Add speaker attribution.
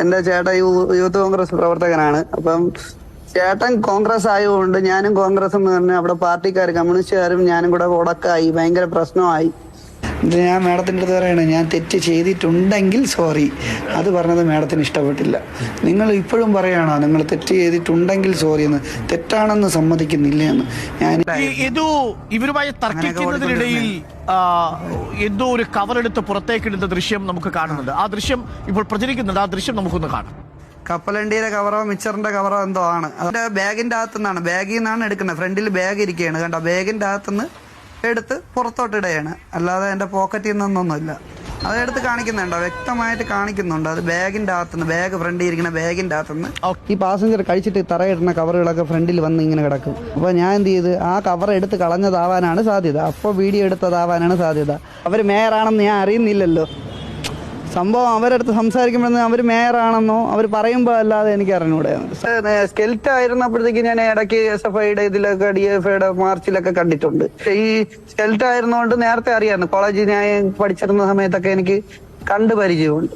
Speaker 1: എന്റെ ചേട്ടൻ യൂത്ത് കോൺഗ്രസ് പ്രവർത്തകനാണ്. അപ്പം ചേട്ടൻ കോൺഗ്രസ് ആയതുകൊണ്ട് ഞാനും കോൺഗ്രസ് എന്ന് പറഞ്ഞ അവിടെ പാർട്ടിക്കാർ കമ്മ്യൂണിസ്റ്റുകാരും ഞാനും കൂടെ ഉടക്കായി ഭയങ്കര പ്രശ്നമായി.
Speaker 2: ഇത് ഞാൻ മാഡത്തിന്റെ അടുത്ത് പറയണേ ഞാൻ തെറ്റ് ചെയ്തിട്ടുണ്ടെങ്കിൽ സോറി. അത് പറഞ്ഞത് മാഡത്തിന് ഇഷ്ടപ്പെട്ടില്ല. നിങ്ങൾ ഇപ്പോഴും പറയണോ നിങ്ങൾ തെറ്റ് ചെയ്തിട്ടുണ്ടെങ്കിൽ സോറി എന്ന്. തെറ്റാണെന്ന് സമ്മതിക്കുന്നില്ല എന്ന്. ഞാൻ
Speaker 3: ഇവരുമായി തർക്കിക്കുന്നതിനിടയിൽ എന്തോ ഒരു കവറെടുത്ത് പുറത്തേക്കിടുന്ന ദൃശ്യം നമുക്ക് കാണുന്നുണ്ട്. ആ ദൃശ്യം ഇപ്പോൾ പ്രചരിക്കുന്നുണ്ട്. ആ ദൃശ്യം നമുക്കൊന്ന് കാണാം.
Speaker 1: കപ്പലണ്ടിയിലെ കവറോ മിച്ചറിന്റെ കവറോ എന്തോ ആണ്. അതിന്റെ ബാഗിന്റെ അകത്തുനിന്നാണ്. ബാഗിൽ നിന്നാണ് എടുക്കുന്നത്. ഫ്രണ്ടിൽ ബാഗ് ഇരിക്കുകയാണ്. കണ്ടോ? ബാഗിന്റെ അകത്തുനിന്ന് എടുത്ത് പുറത്തോട്ടിടുകയാണ്. അല്ലാതെ എന്റെ പോക്കറ്റിൽ നിന്നൊന്നുമില്ല. അതെടുത്ത് കാണിക്കുന്നുണ്ടോ? വ്യക്തമായിട്ട് കാണിക്കുന്നുണ്ട്. അത് ബാഗിന്റെ അകത്തുനിന്ന് ബാഗ് ഫ്രണ്ടിൽ ഇരിക്കുന്ന ബാഗിന്റെ അകത്തുനിന്ന്. ഈ പാസഞ്ചർ കഴിച്ചിട്ട് തറയിടുന്ന കവറുകളൊക്കെ ഫ്രണ്ടിൽ വന്ന് ഇങ്ങനെ കിടക്കും. അപ്പോൾ ഞാൻ എന്ത് ചെയ്ത് ആ കവർ എടുത്ത് കളഞ്ഞതാവാനാണ് സാധ്യത. അപ്പോൾ വീഡിയോ എടുത്തതാവാനാണ് സാധ്യത. അവർ മേയറാണെന്ന് ഞാൻ അറിയുന്നില്ലല്ലോ. സംഭവം അവരടുത്ത് സംസാരിക്കുമ്പോഴെന്ന് അവർ മേയറാണെന്നോ അവർ പറയുമ്പോൾ അല്ലാതെ എനിക്ക് അറിഞ്ഞൂടെ സ്കെൽറ്റ് ആയിരുന്നപ്പോഴത്തേക്ക് ഞാൻ ഇടയ്ക്ക് എസ് എഫ് ഐയുടെ ഇതിലൊക്കെ ഡി എഫ് ഐയുടെ മാർച്ചിലൊക്കെ കണ്ടിട്ടുണ്ട്. ഈ സ്കെൽറ്റ് ആയിരുന്നോണ്ട് നേരത്തെ അറിയാമായിരുന്നു. കോളേജിൽ ഞാൻ പഠിച്ചിരുന്ന സമയത്തൊക്കെ എനിക്ക് കണ്ടു പരിചയമുണ്ട്.